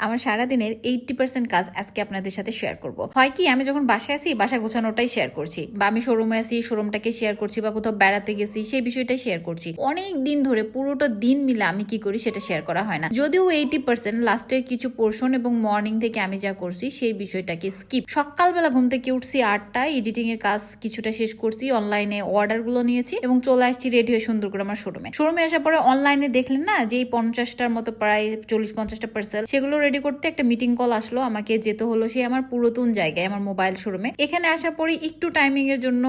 আমার সারাদিনের eighty percent কাজ আজকে আপনাদের সাথে শেয়ার করব। হয় কি, আমি যখন বাসায় আছি, বাসা গোছানোটাই শেয়ার করছি বা আমি শোরুমে আছি শোরুমটাকে শেয়ার করছি বা কোথাও বেড়াতে গেছি, সেই বিষয়টাই শেয়ার করছি। অনেক দিন ধরে পুরোটা দিন মিলে আমি কি করি সেটা শেয়ার করা হয় না। যদিও এইটি পার্সেন্ট লাস্টের কিছু পোর্শন এবং মর্নিং থেকে আমি যা করছি, সেই বিষয়টাকে স্কিপ সকালবেলা ঘুম থেকে উঠছি আটটায় এডিটিং এর কাজ কিছুটা শেষ করছি অনলাইনে অর্ডারগুলো নিয়েছি এবং চলে আসছি রেডি হয়ে সুন্দর করে আমার শোরুমে শোরুমে আসার পরে অনলাইনে দেখলেন না যে এই পঞ্চাশটার মতো প্রায় চল্লিশ পঞ্চাশটা পার্সেল সেগুলো রেডি করতে একটা মিটিং কল আসলো, আমাকে যেতে হলো সে আমার পুরাতন জায়গায়, আমার মোবাইল শোরুমে এখানে আসার পরে একটু টাইমিং এর জন্য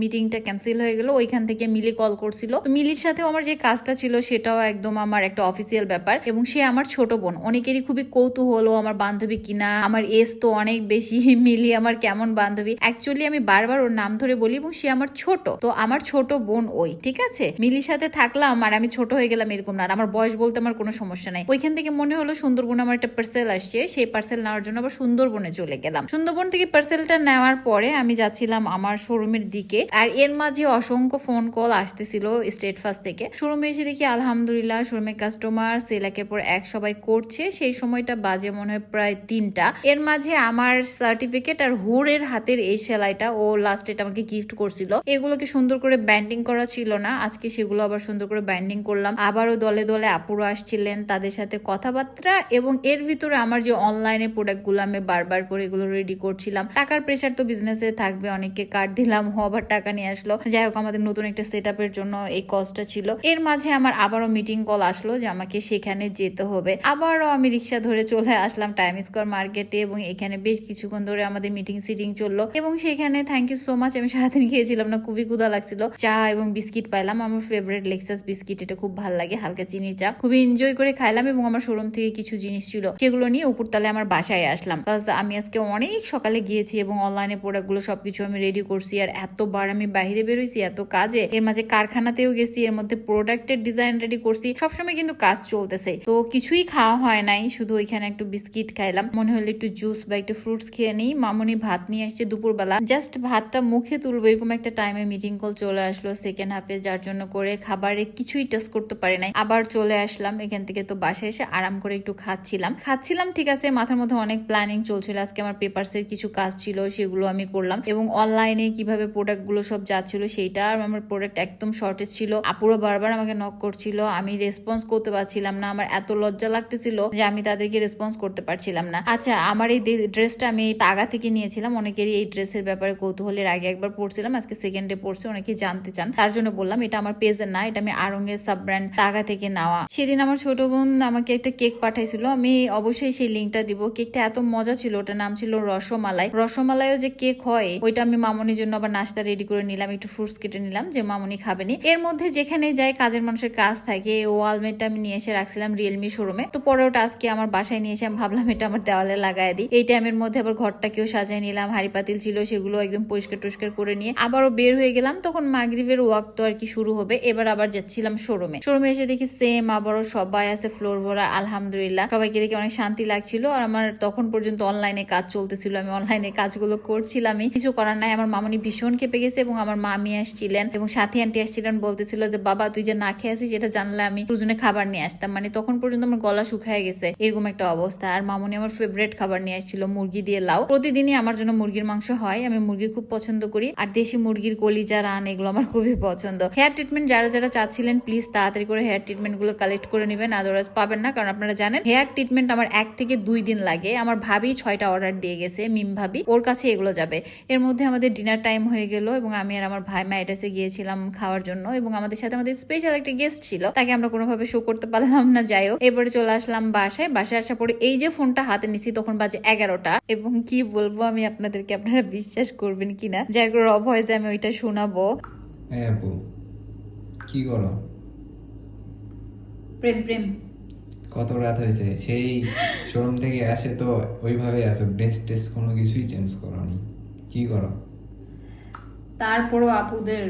মিটিংটা ক্যান্সেল হয়ে গেল, ওইখান থেকে মিলি কল করছিল। তো মিলির সাথেও আমার যে কাজটা ছিল সেটাও একদম আমার একটা অফিসিয়াল ব্যাপার এবং সে আমার ছোট বোন। অনেকেরই খুবই কৌতূহল আমার বান্ধবী কিনা, আমার এজ তো অনেক বেশি, মিলি আমার কেমন বান্ধবী। অ্যাকচুয়ালি আমি বারবার ওর নাম ধরে বলি এবং সে আমার ছোট, তো আমার ছোট বোন ওই, ঠিক আছে? মিলির সাথে থাকলাম আর আমি ছোট হয়ে গেলাম এরকম না, আর আমার বয়স বলতে আমার কোনো সমস্যা নাই। ওইখান থেকে মনে হলো সুন্দরবন আমার একটা পার্সেল আসছে, সেই পার্সেল নেওয়ার জন্য আবার সুন্দরবনে চলে গেলাম। সুন্দরবন থেকে পার্সেলটা নেওয়ার পরে আমি যাচ্ছিলাম আমার শোরুমের দিকে, আর এর মাঝে অসংখ্য ফোন কল আসতেছিল স্টেট ফার্স্ট থেকে। শোরুমে এসে দেখি আলহামদুলিল্লাহ, শোরুমের কাস্টমার সেল একের পর এক সবাই করছে, সেই সময়টা বাজে মনে হয় প্রায় তিনটা। এর মাঝে আমার সার্টিফিকেট আর হুরের হাতের এই সেলাইটা, ও লাস্ট এটা আমাকে গিফট করছিল। এগুলোকে সুন্দর করে ব্যান্ডিং করা ছিল না, আজকে সেগুলো আবার সুন্দর করে ব্যান্ডিং করলাম। আবারও দলে দলে আপুরো আসছিলেন, তাদের সাথে কথাবার্তা, এবং এর ভিতরে আমার যে অনলাইনে প্রোডাক্টগুলো আমি বারবার করে এগুলো রেডি করছিলাম, টাকার প্রেশার তো বিজনেসে থাকবে, অনেককে কার্ড দিলাম, ও আবার টাকা নিয়ে আসলো। যাই হোক, আমাদের নতুন একটা সেট জন্য এই কস্টটা ছিল। এর মাঝে আমার আবারও মিটিং কল আসলো যে আমাকে সেখানে যেতে হবে। আবারও আমি রিক্সা ধরে চলে আসলাম টাইম স্কোয়ার মার্কেটে এবং এখানে বেশ কিছুক্ষণ ধরে আমাদের মিটিং সিটিং চলল এবং সেখানে থ্যাংক ইউ সো মাচ আমি সারাদিন খেয়েছিলাম না, খুবই ক্ষুধা লাগছিল। চা এবং বিস্কিট পাইলাম, আমার ফেভারিট লেক্সাস বিস্কিট এটা খুব ভালো লাগে, হালকা চিনি চা। খুবই এনজয় করে খাইলাম এবং আমার শোরুম থেকে কিছু জিনিস ছিল। সেগুলো নিয়ে উপরতলে আমার বাসায় আসলাম। আমি আজকে অনেক সকালে গিয়েছি এবং অনলাইনে প্রোডাক্টগুলো সবকিছু আমি রেডি করছি আর এতবার আমি বাইরে বেরোইছি, এত কাজে। এর মাঝে কারখানাতেও গেছি, এর মধ্যে প্রোডাক্টের ডিজাইন রেডি করছি। সবসময় কিন্তু কাজ চলতেছে। তো কিছুই খাওয়া হয় নাই, শুধু ওইখানে একটু বিস্কিট খাইলাম। মনে হলো একটু জুস বা একটু ফ্রুটস খেয়ে নিই। মামুনি ভাত নিয়ে আসছে দুপুরবেলা। জাস্ট ভাতটা মুখে তুলবো, এরকম একটা টাইমে মিটিং কল চলে আসলো সেকেন্ড হাফে যার জন্য করে খাবারে কিছুই টেস্ট করতে পারে নাই। আবার চলে আসলাম, এখান থেকে তো বাসায় এসে আরাম করে একটু খাচ্ছিলাম। খাচ্ছিলাম ঠিক আছে, মাথার মধ্যে অনেক প্ল্যানিং চলছিল, আজকে আমার পেপারস এর কিছু কাজ ছিল, সেগুলো আমি করলাম। এবং অনলাইনে কীভাবে প্রোডাক্টগুলো সব যাচ্ছিল, সেইটা আর আমার প্রোডাক্ট একদম শর্টেজ ছিল। আপুরো বারবার আমাকে নক করছিল, আমি রেসপন্স করতে পারছিলাম না। আমার এত লজ্জা লাগতেছিল যে আমি তাদেরকে রেসপন্স করতে পারছিলাম না। আচ্ছা আমার এই ড্রেসটা আমি তাগা থেকে নিয়েছিলাম, অনেকেরই এই ড্রেসের ব্যাপারে কৌতূহলের আগে একবার পড়ছিলাম, আজকে সেকেন্ডে পড়ছি অনেকে জানতে চান। তার জন্য বললাম, এটা আমার পেজের না, এটা আমি আরঙ্গের সাব ব্র্যান্ড তাগা থেকে নেওয়া। সেদিন আমার ছোট বোন আমাকে একটা কেক পাঠাইছিল, আমি অবশ্যই সেই লিঙ্কটা দিব। কেকটা এত মজা ছিল, ওটার নাম ছিল রসমালাই। রসমালাইও যে কেক হয় ওইটা আমি মামনির জন্য আবার নাস্তা রেডি করে নিলাম, একটু ফ্রুটস কেটে নিলাম, যে মামনি খাবেনি। এর মধ্যে যেখানে যায় কাজের মানুষের কাজ থাকে ও ওয়ালমেটটা আমি নিয়ে এসে রাখছিলাম রিয়েলমি শোরুমে তো পরে ওটা আজকে আমার বাসায় নিয়ে এসে আমি ভাবলাম, এটা আমার দেওয়ালে লাগাই দিই। এই টাইমের মধ্যে আবার ঘরটাকেও সাজাই নিলাম, হাড়ি পাতিল ছিল, সেগুলো একদম পরিষ্কার টরিষ্কার করে নিয়ে আবারও বের হয়ে গেলাম। তখন মাগরিবের ওয়াক তো আর কি শুরু হবে, এবার আবার যাচ্ছিলাম শোরুমে শোরুমে এসে দেখি সেম আবারও সবাই আছে ফ্লোর ভরা আলহামদুলিল্লাহ। সবাইকে দেখে অনেক শান্তি লাগছিল আর আমার তখন পর্যন্ত অনলাইনে কাজ চলতেছিল। আমি অনলাইনে কাজগুলো করছিলামই। কিছু করার নাই। আমার মামনি ভীষণ খেপে গেছে এবং আমার মামি আসছিলেন এবং সাথী আন্টি আসছিলেন বলতেছিল যে, বাবা, তুই যে না খেয়ে আছিস সেটা জানলে আমি দুজনে খাবার নিয়ে আসতাম। মানে তখন পর্যন্ত আমার গলা শুকায় গেছে। এরকম একটা অবস্থা। আর মামনি আমার ফেভারিট খাবার নিয়ে আসছিল, মুরগি দিয়ে লাউ। প্রতিদিনই আমার জন্য মুরগির মাংস হয়। আমি মুরগি খুব পছন্দ করি। আর দেশি মুরগির কলিজা, রান, এগুলো আমার খুবই পছন্দ। হেয়ার ট্রিটমেন্ট যারা যারা চাচ্ছিলেন প্লিজ তাড়াতাড়ি করে হেয়ার ট্রিটমেন্টগুলো কালেক্ট করে নেবেন। আদারওয়াইজ পাবেন না। কারণ আপনারা জানেন হেয়ার ট্রিটমেন্ট আমার এক থেকে দুই দিন লাগে। আমার ভাবি ছয়টা অর্ডার দিয়ে গেছে মিম ভাবি। ওর কাছে এগুলো যাবে। এর মধ্যে আমাদের ডিনার টাইম হয়ে গেল এবং আমি আর আমার ভাই ম্যাটাসে গিয়েছিলাম খাওয়ার জন্য এবং আমাদের সাথে আমাদের স্পেশাল একটা গেস্ট ছিল। তাকে আমরা কোনোভাবে শো করতে পারলাম না যাই হোক। এবারে চলে আসলাম বাসায়। বাসায় আসার পরে এই যে ফোনটা হাতে নিছি তখন বাজে এগারোটা। এবং কি বলব আমি আপনাদেরকে আপনারা বিশ্বাস করবেন কিনা? যাই হোক রব ভয়েসে আমি ওইটা শোনাবো। হ্যাঁ আপু কি করো? প্রেম প্রেম। কত রাত হয়েছে? সেই শোরুম থেকে আসে তো ওইভাবে আসো ড্রেস টেস কোনো কিছুই চেঞ্জ করনি। কি করো? তারপরও আপুদের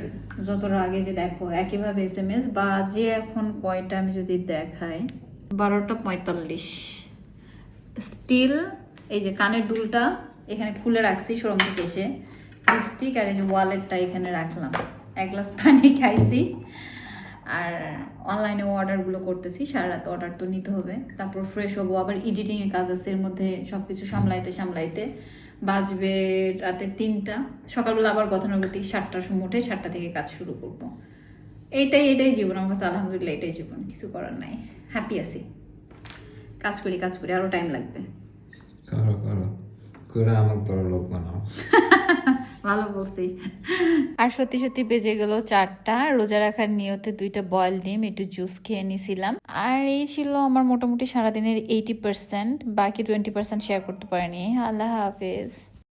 যত আগে যে দেখো একইভাবে এস এম এস বাজে এখন কয়টা আমি যদি দেখাই, বারোটা পঁয়তাল্লিশ। স্টিল এই যে কানের দুলটা এখানে খুলে রাখছি শোরুম থেকে এসে। লিপস্টিক আর এই যে ওয়ালেটটা এখানে রাখলাম। এক গ্লাস পানি খাইছি। আর অনলাইনে অর্ডারগুলো করতেছি সারা রাত অর্ডার তো নিতে হবে। তারপর ফ্রেশ হব আবার এডিটিংয়ের কাজ আছে এর মধ্যে সব কিছু সামলাইতে সামলাইতে। বাজবে রাতে তিনটা সকালবেলা আবার গতানুগতিক সাতটার সময় উঠে সাতটা থেকে কাজ শুরু করব। এইটাই এটাই জীবন আমার কাছে আলহামদুলিল্লাহ এটাই জীবন কিছু করার নাই। হ্যাপি আছি। কাজ করি কাজ করি আরও টাইম লাগবে। করো করো। করে আমার বড় লোক বানাও। ভালো বলছি। আর সত্যি সত্যি বেজে গেল চারটা। রোজা রাখার নিয়তে দুইটা বয়েল ডিম, একটু জুস খেয়ে নিছিলাম। আর এই ছিল আমার মোটামুটি সারাদিনের এইটি পার্সেন্ট বাকি টোয়েন্টি পার্সেন্ট শেয়ার করতে পারিনি। আল্লাহ হাফেজ।